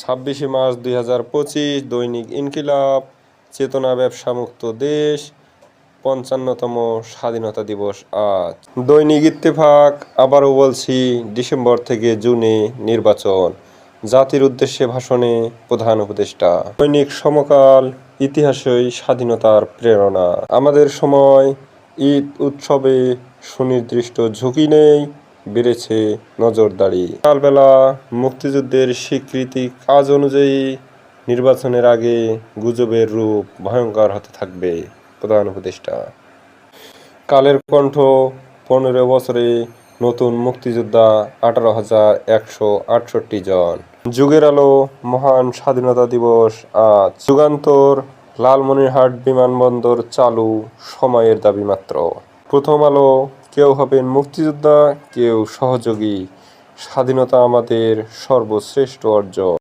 ছাব্বিশে মার্চ দুই হাজার পঁচিশ, দৈনিক ইনকিলাব, চেতনা ব্যবসা মুক্ত দেশ, পঞ্চান্নতম স্বাধীনতা দিবস আজ। দৈনিক ইত্তেফাক, আবারও বলছি, ডিসেম্বর থেকে জুনে নির্বাচন, জাতির উদ্দেশ্যে ভাষণে প্রধান উপদেষ্টা। দৈনিক সমকাল, ইতিহাসই স্বাধীনতার প্রেরণা। আমাদের সময়, ঈদ উৎসবে সুনির্দিষ্ট ঝুঁকি নেই বেড়েছে নজরদারি। সকালবেলা মুক্তিযুদ্ধের স্বীকৃতি কাজ অনুযায়ী নির্বাচনের আগে গুজবের রূপ ভয়ঙ্কর হতে থাকবে প্রধান উপদেষ্টা। কালের কণ্ঠ পনেরো বছরে নতুন মুক্তিযোদ্ধা আঠারো হাজার একশো আটষট্টি জন। যুগের আলো, মহান স্বাধীনতা দিবস আজ। যুগান্তর, লালমনিরহাট বিমানবন্দর চালু সময়ের দাবি মাত্র। প্রথম আলো কেউ হবেন মুক্তিযোদ্ধা কেউ সহযোগী। স্বাধীনতা আমাদের সর্বশ্রেষ্ঠ অর্জন।